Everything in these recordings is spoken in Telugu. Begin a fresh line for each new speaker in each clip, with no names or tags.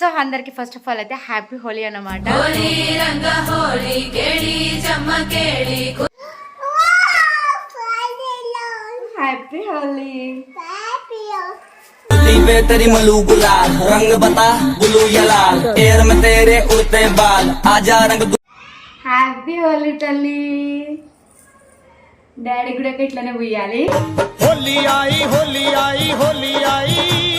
సో అందరికి ఫస్ట్ ఆఫ్ ఆల్ అయితే హ్యాపీ హోలీ అన్నమాట హ్యాపీ హోలీ
वे तेरी मलू गुलाल रंग बता बुलू या लाल एयर में तेरे उड़ते बाल आजा रंग
హ్యాపీ హోలీ తల్లి డాడీ కూడా ఇట్లానే పోయాలి
होली आई होली आई होली आई
హోలీ హ్యాపీ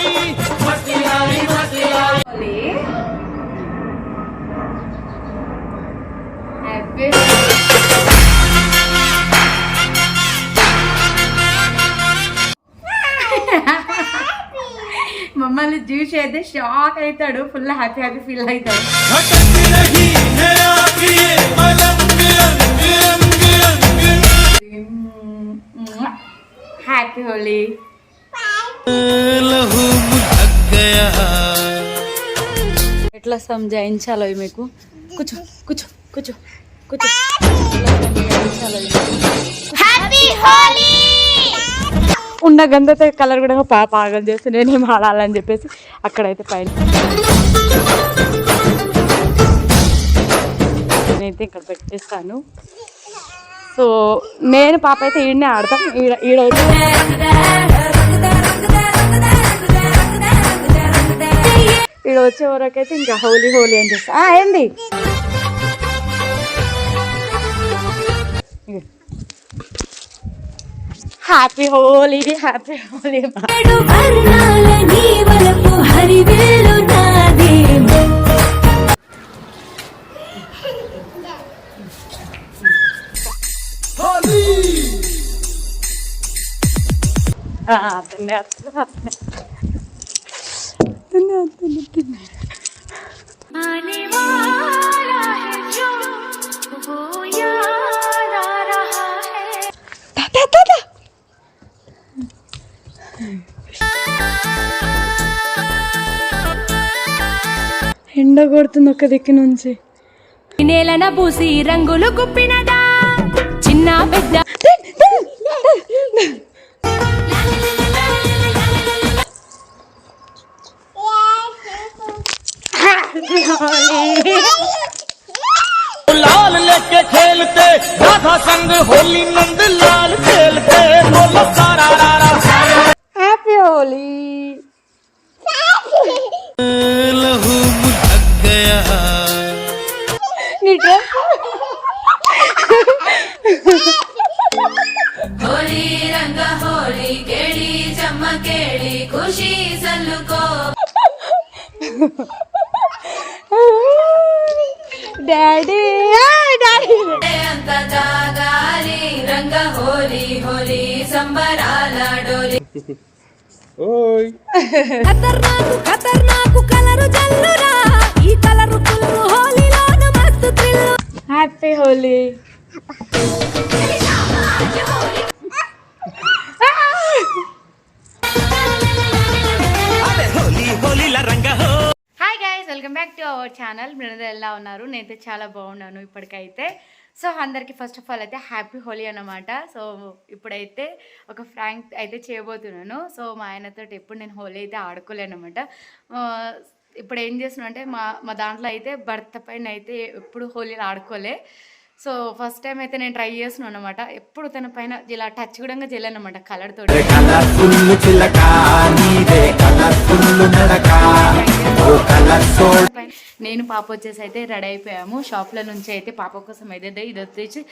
మమ్మల్ని చూసి అయితే షాక్ అవుతాడు. ఫుల్ హ్యాపీ హ్యాపీ ఫీల్ అవుతాడు. హ్యాపీ హోలీ ఎట్లా సంజాయించాలో మీకు? కూర్చో కూర్చో కూర్చో కూర్చో. ఉన్న గంధతో కలర్ కూడా పాప ఆగం చేస్తే నేనేం ఆడాలని చెప్పేసి అక్కడైతే పైన నేనైతే ఇక్కడ పెట్టేస్తాను. సో నేను పాప అయితే ఈడనే ఆడతాం. ఈడ ఈడైతే ఇక్కడ వచ్చే వరకు అయితే ఇంకా హోలీ హోలీ అని చేస్తా. ఏంది? Happy Holi happy Holi.
ఏడు వర్ణాల నీ
అతనే అతనే ఎండ కొడుతుంది ఒక దిక్కు నుంచి.
నేలన పూసి రంగులు గుప్పినదా చిన్న పెద్ద
राधा संग होली नंद लाल खेल के बोलो सारा रारा
हैप्पी होली
लहू मुझक गया।
नीट होली रंग होली
केड़ी चमकेड़ी
खुशी सलुको। Daddy happy Holi.
Hi guys welcome back to our channel మీద ఎలా ఉన్నారు? నేనైతే చాలా బాగున్నాను ఇప్పటికైతే. సో అందరికీ ఫస్ట్ ఆఫ్ ఆల్ అయితే హ్యాపీ హోలీ అనమాట సో ఇప్పుడైతే ఒక ఫ్రాంక్ అయితే చేయబోతున్నాను. సో మా ఆయనతో ఎప్పుడు నేను హోలీ అయితే ఆడుకోలేను అనమాట ఇప్పుడు ఏం చేస్తున్నా అంటే మా మా దాంట్లో అయితే భర్త పైన అయితే ఎప్పుడు హోలీలు ఆడుకోలే. సో ఫస్ట్ టైం అయితే నేను ట్రై చేస్తున్నాను అనమాట ఎప్పుడు తన పైన ఇలా టచ్ కూడా చేయలేను అనమాట కలర్ తోటి. పైన నేను పాప వచ్చేసి అయితే రెడీ అయిపోయాము. షాప్లో నుంచి అయితే పాప కోసం అయితే ఇది వచ్చేసి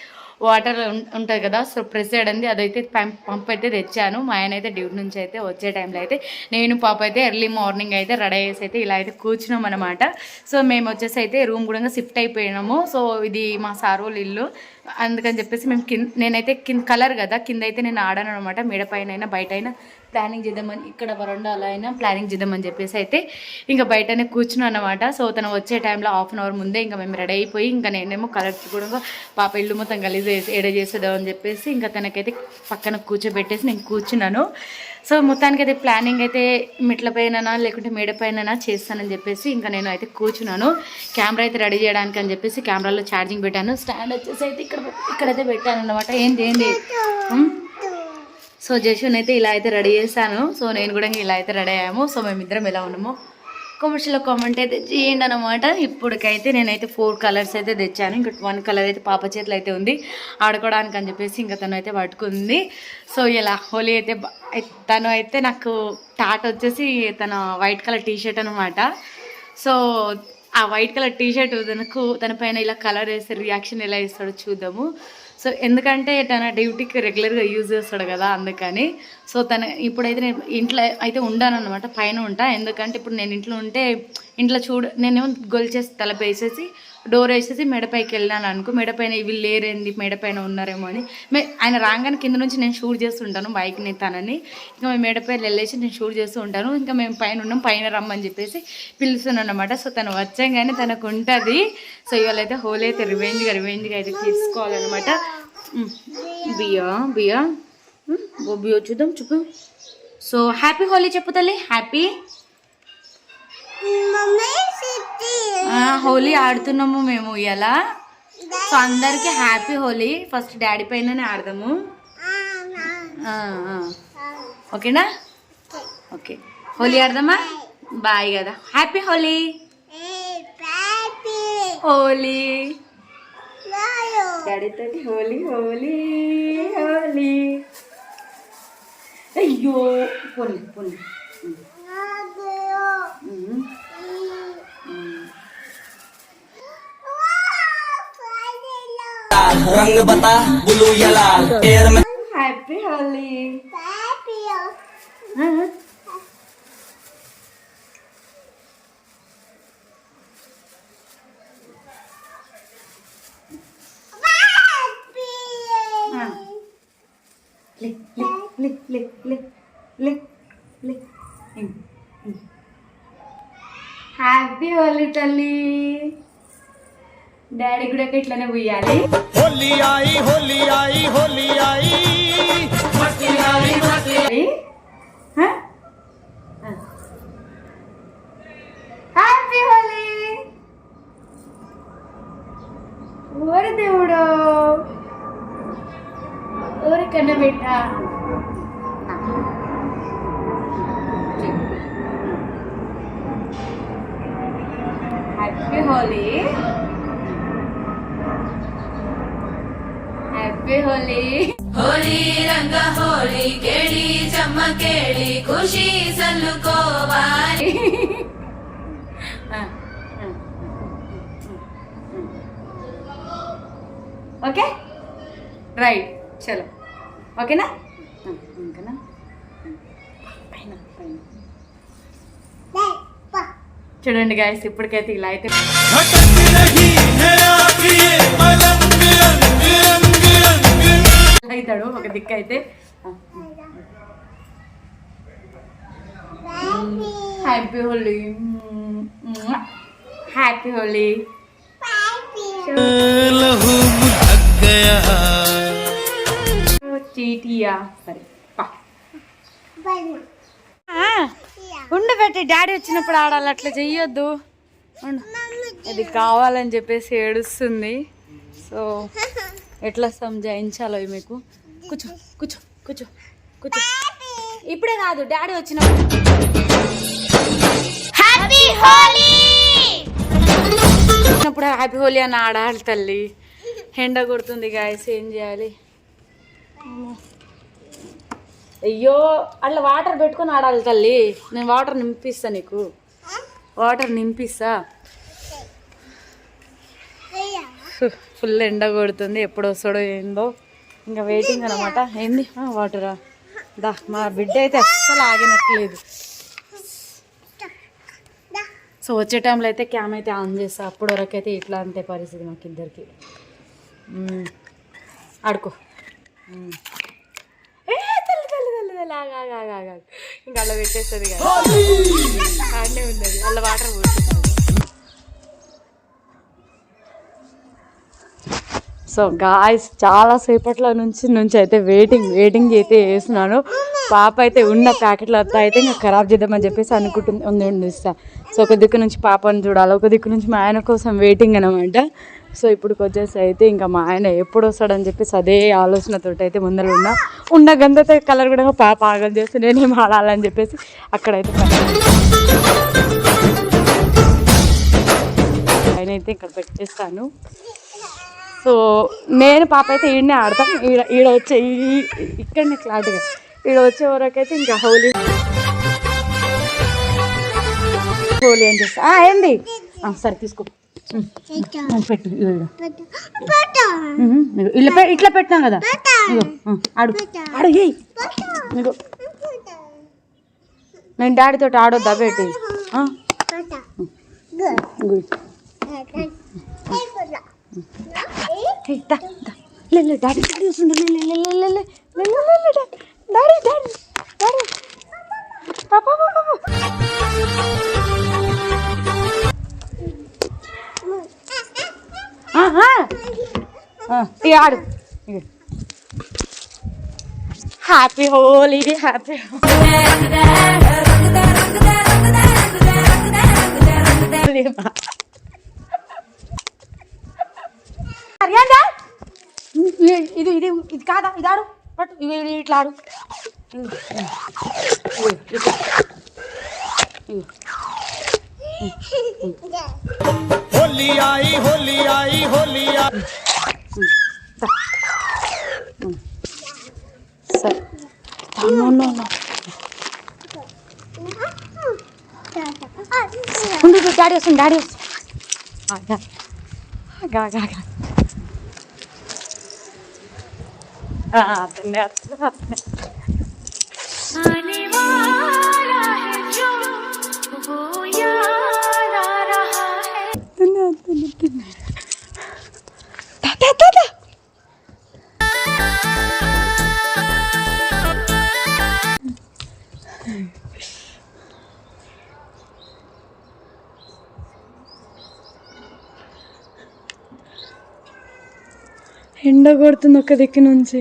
వాటర్ ఉంటుంది కదా సో ప్రెస్ అంది. అదైతే పంప్ పంప్ అయితే తెచ్చాను. మా ఆయన అయితే డ్యూటీ నుంచి అయితే వచ్చే టైంలో అయితే నేను పాప అయితే ఎర్లీ మార్నింగ్ అయితే రెడీ అయ్యేసి అయితే ఇలా అయితే కూర్చున్నాం అనమాట సో మేము వచ్చేసి అయితే రూమ్ కూడా షిఫ్ట్ అయిపోయినాము. సో ఇది మా సార్ ఇల్లు. అందుకని చెప్పేసి మేము కింద నేనైతే కింద కలర్ కదా కింద అయితే నేను ఆడాను అనమాట మేడపైన అయినా బయట అయినా ప్లానింగ్ చేద్దామని ఇక్కడ వరండాలో అయినా ప్లానింగ్ చేద్దామని చెప్పేసి అయితే ఇంకా బయటనే కూర్చున్నాను అనమాట సో తను వచ్చే టైంలో హాఫ్ అన్ అవర్ ముందే ఇంకా మేము రెడీ అయిపోయి ఇంకా నేనేమో కలర్స్ కూడా పాప ఇల్లు మొత్తం గలీజ్ ఎడ చేసేదాం అని చెప్పేసి ఇంకా తనకైతే పక్కన కూర్చోబెట్టేసి నేను కూర్చున్నాను. సో మొత్తానికి అయితే ప్లానింగ్ అయితే మెట్ల పైన లేకుంటే మేడ చేస్తానని చెప్పేసి ఇంకా నేను అయితే కూర్చున్నాను. కెమెరా అయితే రెడీ చేయడానికి అని చెప్పేసి కెమెరాలో ఛార్జింగ్ పెట్టాను. స్టాండ్ వచ్చేసి అయితే ఇక్కడ ఇక్కడైతే పెట్టాను అనమాట ఏంది? ఏంది ఉమ్. సో జషున్ అయితే ఇలా అయితే రెడీ చేశాను. సో నేను కూడా ఇలా అయితే రెడీ అయ్యాము. సో మేమిద్దరం ఎలా ఉన్నామో కామెంట్స్లో కామెంట్ అయితే చేయండి అనమాట ఇప్పటికైతే నేనైతే ఫోర్ కలర్స్ అయితే తెచ్చాను. ఇంకా వన్ కలర్ అయితే పాప చేతిలో అయితే ఉంది. ఆడుకోవడానికి అని చెప్పేసి ఇంకా తను అయితే పట్టుకుంది. సో ఇలా హోలీ అయితే తను అయితే నాకు టాట్ వచ్చేసి తన వైట్ కలర్ టీ షర్ట్ అనమాట సో ఆ వైట్ కలర్ టీషర్ట్ తనకు తన పైన ఇలా కలర్ వేస్తే రియాక్షన్ ఎలా ఇస్తాడో చూద్దాము. సో ఎందుకంటే తన డ్యూటీకి రెగ్యులర్గా యూజ్ చేస్తాడు కదా అందుకని. సో తన ఇప్పుడైతే నేను ఇంట్లో అయితే ఉండానన్నమాట పైన ఉంటా. ఎందుకంటే ఇప్పుడు నేను ఇంట్లో ఉంటే ఇంట్లో చూడ నేనేమో గొలిచేసి తలపేసేసి డోర్ వేసేసి మెడపైకి వెళ్ళాను అనుకో మెడపైన ఇవి లేరేంది మెడపైన ఉన్నారేమో అని. ఆయన రాగానే కింద నుంచి నేను షూట్ చేస్తుంటాను బైక్ని తనని. ఇంకా మేము మెడపైన వెళ్ళేసి నేను షూట్ చేస్తూ ఉంటాను. ఇంకా మేము పైన ఉన్నాం పైన రమ్మని చెప్పేసి పిలుస్తున్నాను అనమాట సో తను వచ్చాగానే తనకు ఉంటుంది. సో ఇవాళ అయితే హోలీ అయితే రివెంజ్గా రివెంజ్గా అయితే తీసుకోవాలన్నమాట. ఉమ్, బియా బియ్య ఓ చూద్దాం చూపు సో హ్యాపీ హోలీ చెప్పు తల్లి హ్యాపీ హోలీ ఆడుతున్నాము మేము ఇలా సో అందరికి హ్యాపీ హోలీ. ఫస్ట్ డాడీ పైననే ఆడదాము. ఓకేనా? ఓకే. హోలీ ఆడదామా? బాయ్ కదా. హ్యాపీ హోలీ. హోలీ. డాడీతో హోలీ హోలీ హోలీ. అయ్యో పోనీ పోనీ.
रंग बता बुलू यला एयर में
happy Holi Happy Holi Tali! Daddy गुड़ा के इतने हुई आले
होली आई होली आई होली आई
मस्ती आई मस्ती आई हाँ हैप्पी होली और दे उड़ो और कन्ना बेटा हैप्पी होली హ్యాపీ హోలీ
హోలీ రంగ హోలీ కేళి చమ్మ కేళి ఖుషి సల్లుకోవాలి
ఓకే రైట్ చలో ఓకేనా ఇంకనా పైన పైన చూడండి గాయస్ ఇప్పటికైతే ఇలా అయితే అవుతాడు ఒక దిక్కు అయితే. హ్యాపీ హోలీ హ్యాపీ హోలీ ఉండు పెట్టి డాడీ వచ్చినప్పుడు ఆడాలి అట్లా చెయ్యొద్దు. ఇది కావాలని చెప్పేసి ఏడుస్తుంది. సో ఎట్లా సంజాయించాలో మీకు. కూర్చో కూర్చో కూర్చో కూర్చో. ఇప్పుడే కాదు డాడీ హోలీ వచ్చినప్పుడు హ్యాపీ హోలీ అని ఆడాలి తల్లి. ఎండ కొడుతుంది గాయస్ ఏం చేయాలి? అయ్యో అట్లా వాటర్ పెట్టుకొని ఆడాలి తల్లి. నేను వాటర్ నింపిస్తా నీకు. వాటర్ నింపిస్తా. ఫుల్ ఎండ కొడుతుంది ఎప్పుడు వస్తాడో ఏందో. ఇంకా వెయిటింగ్ అనమాట ఏంది? వాటరా దా మా బిడ్డ అయితే అస్సలు ఆగినట్లేదు. సో వచ్చే టైంలో అయితే క్యామ్ అయితే ఆన్ చేస్తా. అప్పుడు వరకు అయితే ఇట్లా అంతే పరిస్థితి మాకు ఇద్దరికి. ఆడుకో. ఇంకా అలా పెట్టేస్తుంది కదా. ఆడనే ఉన్నది. అలా వాటర్ పోతుంది. సో గాయస్ చాలా సేపట్లో నుంచి నుంచి అయితే వెయిటింగ్ వెయిటింగ్ అయితే వేస్తున్నాను పాప అయితే ఉన్న ప్యాకెట్లు అంతా అయితే ఇంకా ఖరాబ్ చేద్దామని చెప్పేసి అనుకుంటుంది ఉంది ఉండిస్తా. సో ఒక దిక్కు నుంచి పాపని చూడాలి ఒక దిక్కు నుంచి మా ఆయన కోసం వెయిటింగ్ అనమాట సో ఇప్పుడు వచ్చేసి అయితే ఇంకా మా ఆయన ఎప్పుడు వస్తాడని చెప్పేసి అదే ఆలోచనతో అయితే ముందర ఉన్నా. ఉన్న గంధతో కలర్ కూడా పాప ఆగం చేస్తే నేనేం ఆడాలని చెప్పేసి అక్కడైతే ఆయన అయితే ఇక్కడ పెట్టేస్తాను. సో నేను పాప అయితే ఈడనే ఆడతాం. ఈడ ఈడ వచ్చే ఈ- ఇక్కడనే క్లాట్గా ఈడ వచ్చే వరకైతే ఇంకా హోలీ. హోలీ అని చేస్తా? ఆ, ఏంది? సరే తీసుకో. పెట్టు. ఇట్లా ఇట్లా పెట్టినాం కదా. ఆడు. ఆడు ఇగో నేను డాడీతో ఆడొద్దా బేటి? ఆ? ఇగో. ఏయ్, దా, దా. లే లే డాడీ డాడీ వస్తుండు లే లే లే లే లే లే లే లే లే లే డాడీ డాడీ డాడీ పాపా పాపా ఇక ఆడు ఇక కాదా? ఇది ఆడు పట్టు ఇట్లా
होली आई होली आई होली आई
सर नो नो नो ఉండు డాడీ వస్తుంది డాడీ వస్తుంది. Ah, the net. ఎండ కొడుతుంది ఒక దిక్కు నుంచి.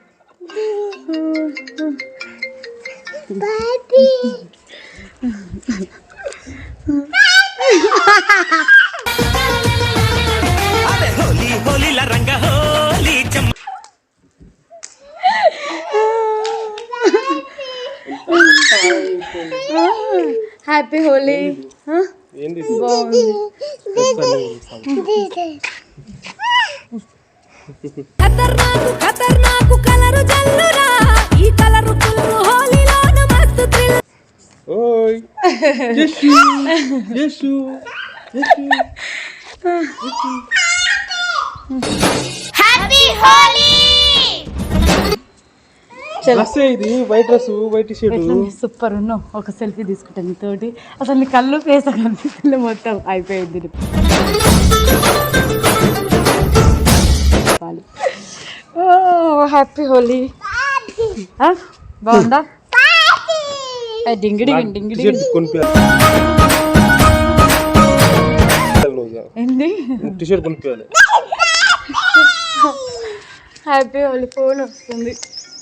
హ్యాపీ హోలీ బాగుంది
ఖతర్నాకు ఖతర్నాకు కలరు జల్లురా ఈ కలరు ఫుల్లు హోలీలోన మస్తు thrill
Oi! Jeshu! Jeshu! Dress ఇది white dress white shirt
super ఉన్నావు ఒక సెల్ఫీ తీసుకుంటాను నీతోటి. అసలు నీ కళ్ళు ఫేస్ కనిపిస్తుంది మొత్తం. అయిపోయింది ఓ హ్యాపీ హోలీ. బాగుందా? డింగిడి డింగిడి ఏంది?
టీ షర్ట్ కొనిపించాలి
హ్యాపీ హోలీ ఫోన్ వస్తుంది.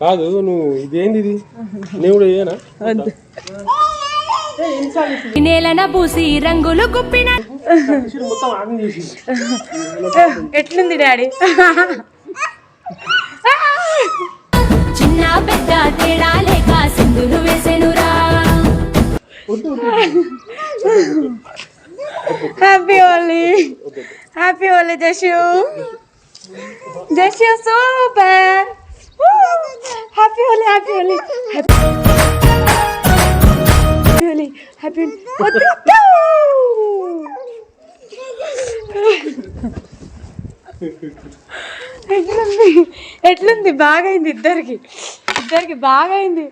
కాదు నువ్వు ఇదేంది ఇది? నేను కూడా
నేలన పూసి రంగులు గుప్పిన
మొత్తం ఆగం చేసి
ఎట్లుంది డాడీ?
చిన్న పెద్ద తేడా లేక సింధులు వేసెనురా.
Happy Holi happy Holi Jashu Jashu super happy Holi happy Holi happy Holi happy ఎట్లుంది? ఎట్లుంది? బాగైంది ఇద్దరికి. ఇద్దరికి అయింది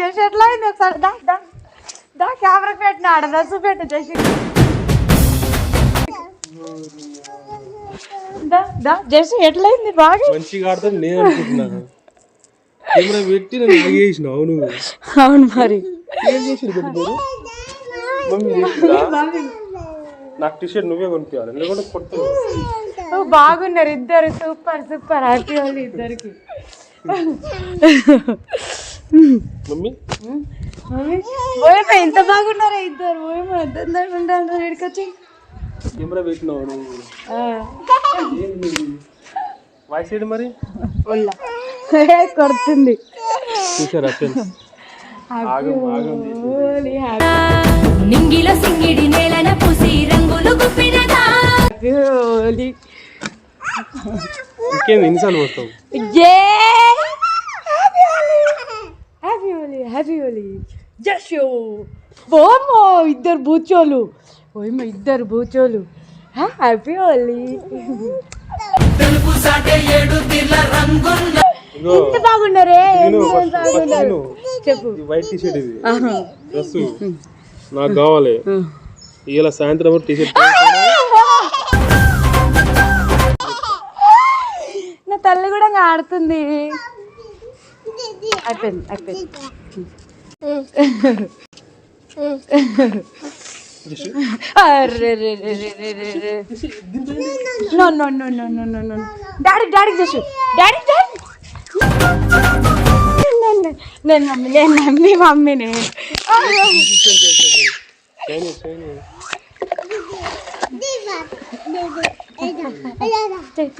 జష్ ఎట్లా అయింది ఒకసారి? దా దా. దా కెమెరా పెట్టిన ఆడ రసు పెట్టు జష్ దా దా జష్ ఎట్లయింది? బాగా
మంచిగా ఆడతాను నేను అనుకుంటున్నాను. కెమెరా పెట్టి నువ్వు
అవును. మరి.
ఏం చేసి పెట్టుకోరు మమ్మీ చేసిందా? నాకు టీషర్ట్ నువ్వే కొనిపించాలి కొట్టు
ఓ, బాగున్నారు ఇద్దరు సూపర్ సూపర్ హ్యాపీ వాళ్ళు ఇద్దరికి.
మమ్మీ?
ఎంత బాగున్నారా ఇద్దరు? ఎంత ఉంటారు ఇక్కడికి
కెమెరా పెట్టినావు నువ్వు? వాయిస్ ఏంటి మరి?
కొడుతుంది.
చూసారా
నింగిలో సింగిడి నేలన పూసి రంగులు గుప్పినదా?
ఇంకేంది ఎన్నిసార్లు వస్తావు
హ్యాపీ హోలీ హ్యాపీ హోలీ జషో ఓమో ఇద్దరు బూచోలు. ఓయమ్మ ఇద్దరు బూచోలు. హ్యాపీ హోలీ
ఇగో
ఎంత బాగున్నారే? చెప్పు.
వైట్ టీషర్ట్ ఇది. డ్రెస్ నాకు కావాలి. ఇలా సాయంత్రం టీషర్ట్
నా తల్లి కూడా ఆడుతుంది. అయిపోయింది అయిపోయింది. అర్రే రే రే రే రే రే రే. No no no no no no no daddy daddy చేసు డాడీ డాడీ నేను- నేను మమ్మీ నేను మమ్మీ మమ్మీని చెయ్,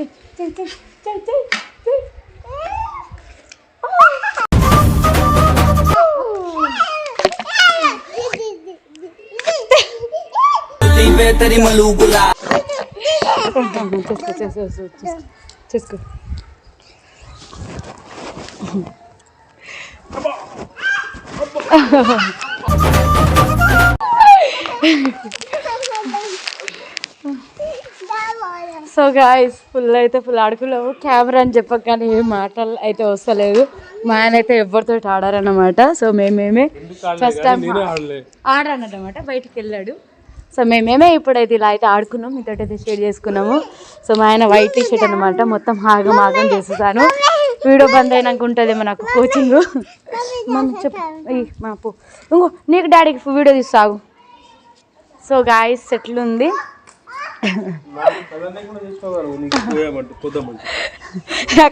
మలుగులా సో గాయస్ ఫుల్ అయితే ఫుల్ ఆడుకులో కెమెరా అని చెప్పక కానీ ఏ మాటలు అయితే వస్తలేదు. మా ఆయన అయితే ఎవరితో ఆడారనమాట సో మేమేమే ఫస్ట్ టైం ఆడారనమాట బయటికి వెళ్ళాడు. సో మేమేమే ఇప్పుడైతే ఇలా అయితే ఆడుకున్నాం. మీతో అయితే షేర్ చేసుకున్నాము. సో మా ఆయన వైట్ టీ షర్ట్ అనమాట మొత్తం ఆగం ఆగం చేసేసాను. వీడియో బంద్ అయినాక ఉంటుందేమో నాకు కోచింగ్ మమ్మీ చెప్పు మా పో ఇంకో నీకు డాడీకి వీడియో తీస్తాగు సో గాయస్ సెటిల్
ఉంది.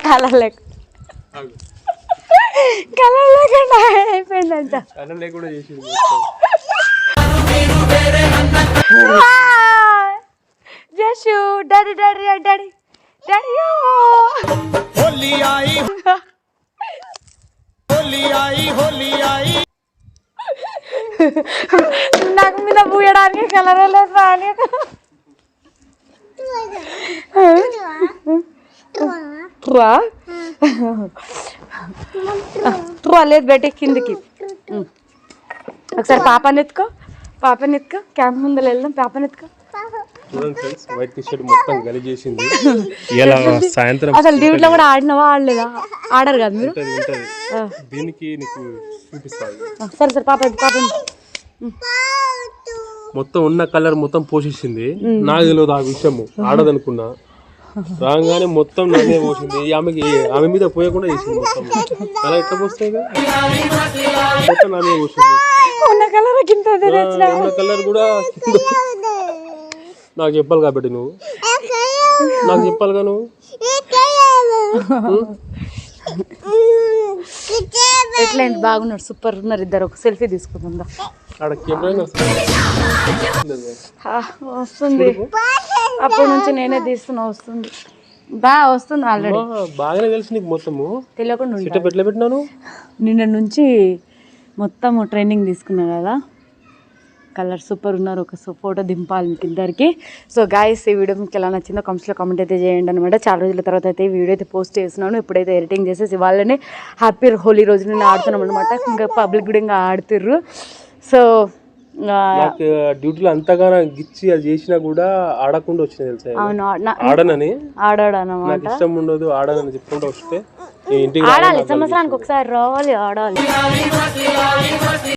కలర్
లేక కలర్ లేకుండా అయిపోయిందంట
కలర్ లేకుండా చేసింది మొత్తం.
Jashu daddy daddy daddy daddy
Holi आई होली आई होली आई
నాకు మీద పూయడానికి కలర్ లేదు రాని ట్రా ట్రా లేదు బయట కిందికి ఉమ్. ఒకసారి పాపని ఎత్తుకో పాపని ఎత్తుకో క్యాంప్ ముందర వెళ్దాం పాపని ఎత్తుకో
చూడండి ఫ్రెండ్స్ వైట్ టీ షర్ట్ మొత్తం గలీజ్ చేసింది. ఇలా సాయంత్రం
అసలు కూడా ఆడినవా ఆడలేదా? ఆడరు కదా మీరు?
దీనికి నీకు చూపిస్తాను.
సరే సరే పాప పాప.
మొత్తం ఉన్న కలర్ మొత్తం పోషించింది నాకు తెలియదు ఆ విషయము. ఆడదనుకున్నా. రాగానే మొత్తం నా మీద పోసింది ఆమెకి ఆమె మీద పోయకుండా చేసింది మొత్తం. అలా ఎట్లా పోస్తాయి? మొత్తం పోసింది.
ఉన్న కలర్ కింద
ఆ, ఉన్న కలర్ కూడా నాకు చెప్పాలి కాబట్టి నువ్వు. నాకు చెప్పాలిగా నువ్వు.
ఎట్లయింది? బాగున్నారు సూపర్ ఉన్నారు ఇద్దరు. ఒక సెల్ఫీ
కెమెరా వస్తుంది.
అప్పటి నుంచి నేనే తీస్తున్నా వస్తుంది. బా వస్తుంది ఆల్రెడీ
బాగానే తెలుసు నీకు మొత్తము.
తెలియకుండా
పెట్టినాను
నిన్న నుంచి మొత్తం ట్రైనింగ్ తీసుకున్నా కదా. కలర్ సూపర్ ఉన్నారు. ఒక ఫోటో దింపాలి మీకు ఇద్దరికి. సో గాయస్ ఈ వీడియో మీకు ఎలా నచ్చిందో కామెంట్స్లో కామెంట్ అయితే చేయండి అనమాట చాలా రోజుల తర్వాత అయితే ఈ వీడియో అయితే పోస్ట్ చేస్తున్నాను. ఇప్పుడైతే ఎడిటింగ్ చేసేసి ఇవాళనే హ్యాపీ హోలీ రోజు నేను ఆడుతున్నాం అనమాట ఇంకా పబ్లిక్ కూడా ఇంకా ఆడుతుర్రు. సో
డ్యూటీలో అంతగానో గిచ్చి అది చేసినా కూడా ఆడకుండా వచ్చిన తెలుసా ఆడనని? ఇష్టం ఉండదు ఆడనని చెప్పుకుంటూ వస్తే
ఆడాలి సంవత్సరానికి ఒకసారి రావాలి ఆడాలి.